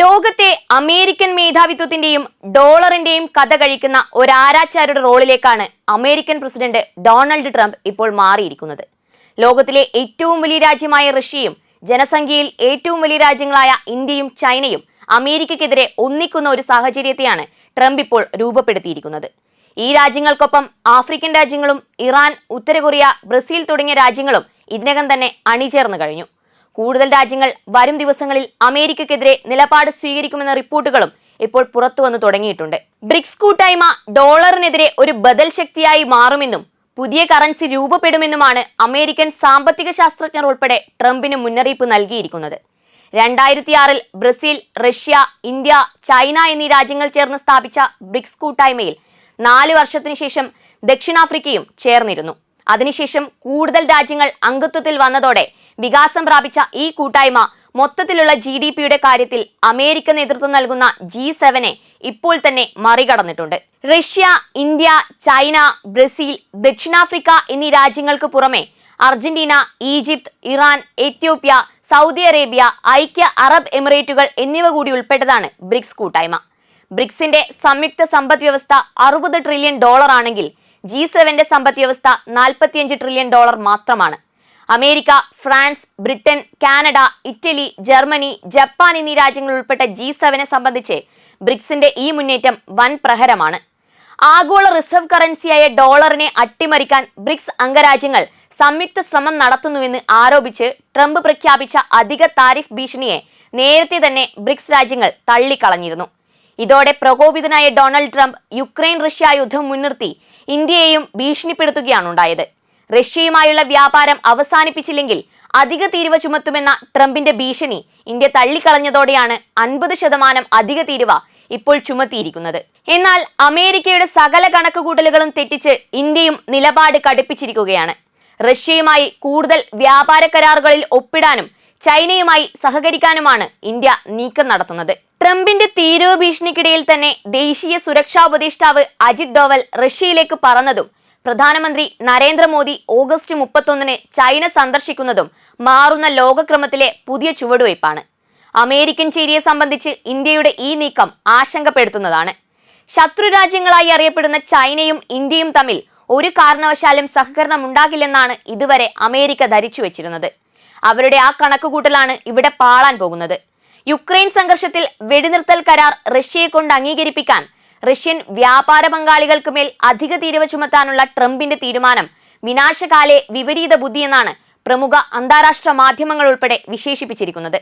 ലോകത്തെ അമേരിക്കൻ മേധാവിത്വത്തിന്റെയും ഡോളറിന്റെയും കഥ കഴിക്കുന്ന ഒരാരാച്ചാരുടെ റോളിലേക്കാണ് അമേരിക്കൻ പ്രസിഡന്റ് ഡൊണാൾഡ് ട്രംപ് ഇപ്പോൾ മാറിയിരിക്കുന്നത്. ലോകത്തിലെ ഏറ്റവും വലിയ രാജ്യമായ റഷ്യയും ജനസംഖ്യയിൽ ഏറ്റവും വലിയ രാജ്യങ്ങളായ ഇന്ത്യയും ചൈനയും അമേരിക്കയ്ക്കെതിരെ ഒന്നിക്കുന്ന ഒരു സാഹചര്യത്തെയാണ് ട്രംപ് ഇപ്പോൾ രൂപപ്പെടുത്തിയിരിക്കുന്നത്. ഈ രാജ്യങ്ങൾക്കൊപ്പം ആഫ്രിക്കൻ രാജ്യങ്ങളും ഇറാൻ ഉത്തരകൊറിയ ബ്രസീൽ തുടങ്ങിയ രാജ്യങ്ങളും ഇതിനകം തന്നെ അണിചേർന്നു കഴിഞ്ഞു. കൂടുതൽ രാജ്യങ്ങൾ വരും ദിവസങ്ങളിൽ അമേരിക്കക്കെതിരെ നിലപാട് സ്വീകരിക്കുമെന്ന റിപ്പോർട്ടുകളും ഇപ്പോൾ പുറത്തു വന്നു തുടങ്ങിയിട്ടുണ്ട്. ബ്രിക്സ് കൂട്ടായ്മ ഡോളറിനെതിരെ ഒരു ബദൽ ശക്തിയായി മാറുമെന്നും പുതിയ കറൻസി രൂപപ്പെടുമെന്നുമാണ് അമേരിക്കൻ സാമ്പത്തിക ശാസ്ത്രജ്ഞർ ഉൾപ്പെടെ ട്രംപിന് മുന്നറിയിപ്പ് നൽകിയിരിക്കുന്നത്. രണ്ടായിരത്തി ആറിൽ ബ്രസീൽ റഷ്യ ഇന്ത്യ ചൈന എന്നീ രാജ്യങ്ങൾ ചേർന്ന് സ്ഥാപിച്ച ബ്രിക്സ് കൂട്ടായ്മയിൽ നാല് വർഷത്തിനു ശേഷം ദക്ഷിണാഫ്രിക്കയും ചേർന്നിരുന്നു. അതിനുശേഷം കൂടുതൽ രാജ്യങ്ങൾ അംഗത്വത്തിൽ വന്നതോടെ വികാസം പ്രാപിച്ച ഈ കൂട്ടായ്മ മൊത്തത്തിലുള്ള ജി ഡി പിയുടെ കാര്യത്തിൽ അമേരിക്ക നേതൃത്വം നൽകുന്ന ജി സെവനെ ഇപ്പോൾ തന്നെ മറികടന്നിട്ടുണ്ട്. റഷ്യ ഇന്ത്യ ചൈന ബ്രസീൽ ദക്ഷിണാഫ്രിക്ക എന്നീ രാജ്യങ്ങൾക്ക് പുറമെ Argentina Egypt Iran Ethiopia Saudi Arabia ഐക്യ അറബ് എമിറേറ്റുകൾ എന്നിവ കൂടി ഉൾപ്പെട്ടതാണ് ബ്രിക്സ് കൂട്ടായ്മ. ബ്രിക്സിന്റെ സംയുക്ത സമ്പദ് വ്യവസ്ഥ അറുപത് ട്രില്യൺ ഡോളർ ആണെങ്കിൽ ജി സെവന്റെ സമ്പദ് വ്യവസ്ഥ നാൽപ്പത്തിയഞ്ച് ട്രില്യൺ ഡോളർ മാത്രമാണ്. America France Britain Canada Italy Germany Japan എന്നീ രാജ്യങ്ങൾ ഉൾപ്പെട്ട ജി സെവനെ സംബന്ധിച്ച് ബ്രിക്സിന്റെ ഈ മുന്നേറ്റം വൻ പ്രഹരമാണ്. ആഗോള റിസർവ് കറൻസിയായ ഡോളറിനെ അട്ടിമറിക്കാൻ ബ്രിക്സ് അംഗരാജ്യങ്ങൾ സംയുക്ത ശ്രമം നടത്തുന്നുവെന്ന് ആരോപിച്ച് ട്രംപ് പ്രഖ്യാപിച്ച അധിക താരിഫ് ഭീഷണിയെ നേരത്തെ തന്നെ ബ്രിക്സ് രാജ്യങ്ങൾ തള്ളിക്കളഞ്ഞിരുന്നു. ഇതോടെ പ്രകോപിതനായ ഡൊണാൾഡ് ട്രംപ് യുക്രൈൻ റഷ്യ യുദ്ധം മുൻനിർത്തി ഇന്ത്യയെയും ഭീഷണിപ്പെടുത്തുകയാണ് ഉണ്ടായത്. റഷ്യയുമായുള്ള വ്യാപാരം അവസാനിപ്പിച്ചില്ലെങ്കിൽ അധിക തീരുവ ചുമത്തുമെന്ന ട്രംപിന്റെ ഭീഷണി ഇന്ത്യ തള്ളിക്കളഞ്ഞതോടെയാണ് അൻപത് ശതമാനം അധിക തീരുവ ഇപ്പോൾ ചുമത്തിയിരിക്കുന്നത്. എന്നാൽ അമേരിക്കയുടെ സകല കണക്കുകൂട്ടലുകളും തെറ്റിച്ച് ഇന്ത്യയും നിലപാട് കടുപ്പിച്ചിരിക്കുകയാണ്. റഷ്യയുമായി കൂടുതൽ വ്യാപാര കരാറുകളിൽ ഒപ്പിടാനും ചൈനയുമായി സഹകരിക്കാനുമാണ് ഇന്ത്യ നീക്കം നടത്തുന്നത്. ട്രംപിന്റെ തീരുവ ഭീഷണിക്കിടയിൽ തന്നെ ദേശീയ സുരക്ഷാ ഉപദേഷ്ടാവ് അജിത് ഡോവൽ റഷ്യയിലേക്ക് പറന്നതും പ്രധാനമന്ത്രി നരേന്ദ്രമോദി ഓഗസ്റ്റ് മുപ്പത്തൊന്നിന് ചൈന സന്ദർശിക്കുന്നതും മാറുന്ന ലോകക്രമത്തിലെ പുതിയ ചുവടുവയ്പ്പാണ് അമേരിക്കൻ ചേരിയെ സംബന്ധിച്ച് ഇന്ത്യയുടെ ഈ നീക്കം ആശങ്കപ്പെടുത്തുന്നതാണ്. ശത്രു രാജ്യങ്ങളായി അറിയപ്പെടുന്ന ചൈനയും ഇന്ത്യയും തമ്മിൽ ഒരു കാരണവശാലും സഹകരണം ഉണ്ടാകില്ലെന്നാണ് ഇതുവരെ അമേരിക്ക ധരിച്ചു വെച്ചിരുന്നത് അവരുടെ ആ കണക്കുകൂട്ടലാണ് ഇവിടെ പാളാൻ പോകുന്നത്. യുക്രൈൻ സംഘർഷത്തിൽ വെടിനിർത്തൽ കരാർ റഷ്യയെ കൊണ്ട് അംഗീകരിപ്പിക്കാൻ റഷ്യൻ വ്യാപാര പങ്കാളികൾക്ക് മേൽ അധിക തീരുവ ചുമത്താനുള്ള ട്രംപിന്റെ തീരുമാനം വിനാശകാലെ വിപരീത ബുദ്ധിയെന്നാണ് പ്രമുഖ അന്താരാഷ്ട്ര മാധ്യമങ്ങൾ ഉൾപ്പെടെ വിശേഷിപ്പിച്ചിരിക്കുന്നത്.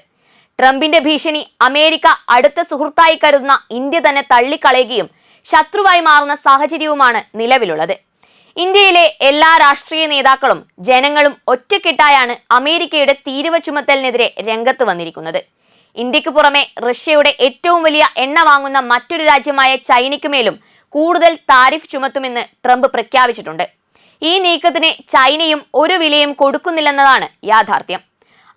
ട്രംപിന്റെ ഭീഷണി അമേരിക്ക അടുത്ത സുഹൃത്തായി കരുതുന്ന ഇന്ത്യ തന്നെ തള്ളിക്കളയുകയും ശത്രുവായി മാറുന്ന സാഹചര്യവുമാണ് നിലവിലുള്ളത്. ഇന്ത്യയിലെ എല്ലാ രാഷ്ട്രീയ നേതാക്കളും ജനങ്ങളും ഒറ്റക്കെട്ടായാണ് അമേരിക്കയുടെ തീരുവ ചുമത്തലിനെതിരെ രംഗത്ത് വന്നിരിക്കുന്നത്. ഇന്ത്യയ്ക്ക് പുറമെ റഷ്യയുടെ ഏറ്റവും വലിയ എണ്ണ വാങ്ങുന്ന മറ്റൊരു രാജ്യമായ ചൈനയ്ക്കുമേലും കൂടുതൽ താരിഫ് ചുമത്തുമെന്ന് ട്രംപ് പ്രഖ്യാപിച്ചിട്ടുണ്ട്. ഈ നീക്കത്തിന് ചൈനയും ഒരു വിലയും കൊടുക്കുന്നില്ലെന്നതാണ് യാഥാർത്ഥ്യം.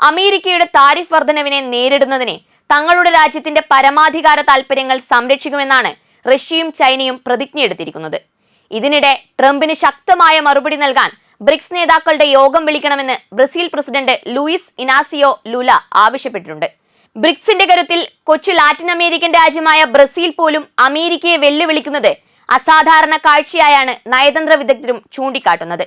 അമേരിക്കയുടെ താരിഫ് വർധനവിനെ നേരിടുന്നതിനെ തങ്ങളുടെ രാജ്യത്തിന്റെ പരമാധികാര താൽപര്യങ്ങൾ സംരക്ഷിക്കുമെന്നാണ് റഷ്യയും ചൈനയും പ്രതിജ്ഞയെടുത്തിരിക്കുന്നത് ഇതിനിടെ ട്രംപിന് ശക്തമായ മറുപടി നൽകാൻ ബ്രിക്സ് നേതാക്കളുടെ യോഗം വിളിക്കണമെന്ന് Brazil president Luiz Inacio Lula ആവശ്യപ്പെട്ടിട്ടുണ്ട്. ബ്രിക്സിന്റെ കരുത്തിൽ കൊച്ചു ലാറ്റിൻ അമേരിക്കൻ രാജ്യമായ ബ്രസീൽ പോലും അമേരിക്കയെ വെല്ലുവിളിക്കുന്നത് അസാധാരണ കാഴ്ചയായാണ് നയതന്ത്ര വിദഗ്ധരും ചൂണ്ടിക്കാട്ടുന്നത്.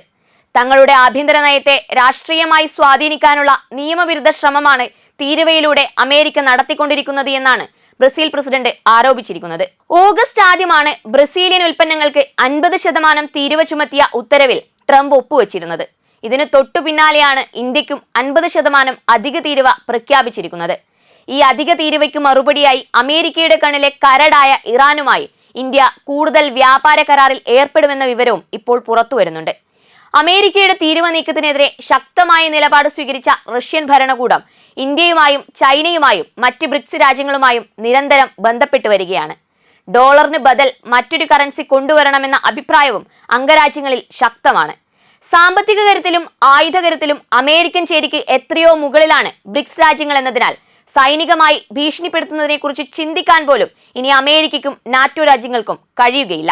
തങ്ങളുടെ ആഭ്യന്തര നയത്തെ രാഷ്ട്രീയമായി സ്വാധീനിക്കാനുള്ള നിയമവിരുദ്ധ ശ്രമമാണ് തീരുവയിലൂടെ അമേരിക്ക നടത്തിക്കൊണ്ടിരിക്കുന്നത് എന്നാണ് ബ്രസീൽ പ്രസിഡന്റ് ആരോപിച്ചിരിക്കുന്നത്. ഓഗസ്റ്റ് ആദ്യമാണ് ബ്രസീലിയൻ ഉൽപ്പന്നങ്ങൾക്ക് അൻപത് ശതമാനം തീരുവ ചുമത്തിയ ഉത്തരവിൽ ട്രംപ് ഒപ്പുവച്ചിരുന്നത്. ഇതിന് തൊട്ടു പിന്നാലെയാണ് ഇന്ത്യക്കും അൻപത് ശതമാനം അധിക തീരുവ പ്രഖ്യാപിച്ചിരിക്കുന്നത്. ഈ അധിക തീരുവയ്ക്ക് മറുപടിയായി അമേരിക്കയുടെ കണ്ണിലെ കരടായ ഇറാനുമായി ഇന്ത്യ കൂടുതൽ വ്യാപാര കരാറിൽ ഏർപ്പെടുമെന്ന വിവരവും ഇപ്പോൾ പുറത്തു വരുന്നുണ്ട്. അമേരിക്കയുടെ തീരുവ നീക്കത്തിനെതിരെ ശക്തമായ നിലപാട് സ്വീകരിച്ച റഷ്യൻ ഭരണകൂടം ഇന്ത്യയുമായും ചൈനയുമായും മറ്റ് ബ്രിക്സ് രാജ്യങ്ങളുമായും നിരന്തരം ബന്ധപ്പെട്ടു വരികയാണ്. ഡോളറിന് ബദൽ മറ്റൊരു കറൻസി കൊണ്ടുവരണമെന്ന അഭിപ്രായവും അംഗരാജ്യങ്ങളിൽ ശക്തമാണ്. സാമ്പത്തിക കരുത്തിലും ആയുധ കരുത്തിലും അമേരിക്കൻ ചേരിക്ക് എത്രയോ മുകളിലാണ് ബ്രിക്സ് രാജ്യങ്ങൾ എന്നതിനാൽ സൈനികമായി ഭീഷണിപ്പെടുത്തുന്നതിനെക്കുറിച്ച് ചിന്തിക്കാൻ പോലും ഇനി അമേരിക്കയ്ക്കും നാറ്റോ രാജ്യങ്ങൾക്കും കഴിയുകയില്ല.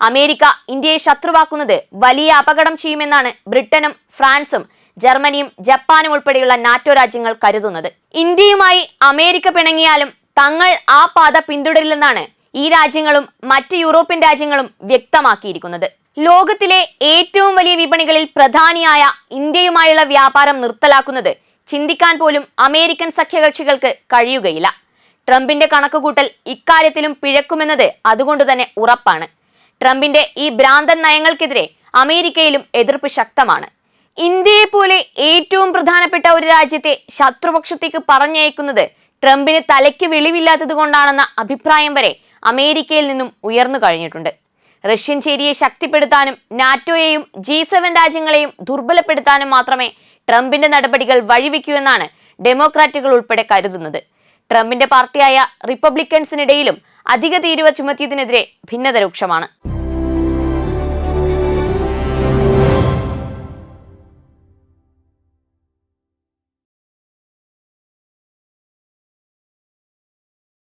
അമേരിക്ക ഇന്ത്യയെ ശത്രുവാക്കുന്നത് വലിയ അപകടം ചെയ്യുമെന്നാണ് ബ്രിട്ടനും ഫ്രാൻസും ജർമ്മനിയും ജപ്പാനും ഉൾപ്പെടെയുള്ള നാറ്റോ രാജ്യങ്ങൾ കരുതുന്നത്. ഇന്ത്യയുമായി അമേരിക്ക പിണങ്ങിയാലും തങ്ങൾ ആ പാത പിന്തുടരില്ലെന്നാണ് ഈ രാജ്യങ്ങളും മറ്റ് യൂറോപ്യൻ രാജ്യങ്ങളും വ്യക്തമാക്കിയിരിക്കുന്നത്. ലോകത്തിലെ ഏറ്റവും വലിയ വിപണികളിൽ പ്രധാനിയായ ഇന്ത്യയുമായുള്ള വ്യാപാരം നിർത്തലാക്കുന്നത് ചിന്തിക്കാൻ പോലും അമേരിക്കൻ സഖ്യകക്ഷികൾക്ക് കഴിയുകയില്ല. ട്രംപിന്റെ കണക്കുകൂട്ടൽ ഇക്കാര്യത്തിലും പിഴക്കുമെന്നത് അതുകൊണ്ട് തന്നെ ഉറപ്പാണ്. ട്രംപിന്റെ ഈ ഭ്രാന്തൻ നയങ്ങൾക്കെതിരെ അമേരിക്കയിലും എതിർപ്പ് ശക്തമാണ്. ഇന്ത്യയെ പോലെ ഏറ്റവും പ്രധാനപ്പെട്ട ഒരു രാജ്യത്തെ ശത്രുപക്ഷത്തേക്ക് പറഞ്ഞയക്കുന്നത് ട്രംപിന് തലയ്ക്ക് വെളിവില്ലാത്തത് കൊണ്ടാണെന്ന അഭിപ്രായം വരെ അമേരിക്കയിൽ നിന്നും ഉയർന്നു കഴിഞ്ഞിട്ടുണ്ട്. റഷ്യൻ ചേരിയെ ശക്തിപ്പെടുത്താനും നാറ്റോയെയും ജി സെവൻ രാജ്യങ്ങളെയും ദുർബലപ്പെടുത്താനും മാത്രമേ ട്രംപിന്റെ നടപടികൾ വഴിവെക്കുമെന്നാണ് ഡെമോക്രാറ്റുകൾ ഉൾപ്പെടെ കരുതുന്നത്. ട്രംപിന്റെ പാർട്ടിയായ റിപ്പബ്ലിക്കൻസിനിടയിലും അധിക തീരുവ ചുമത്തിയതിനെതിരെ ഭിന്നത രൂക്ഷമാണ്.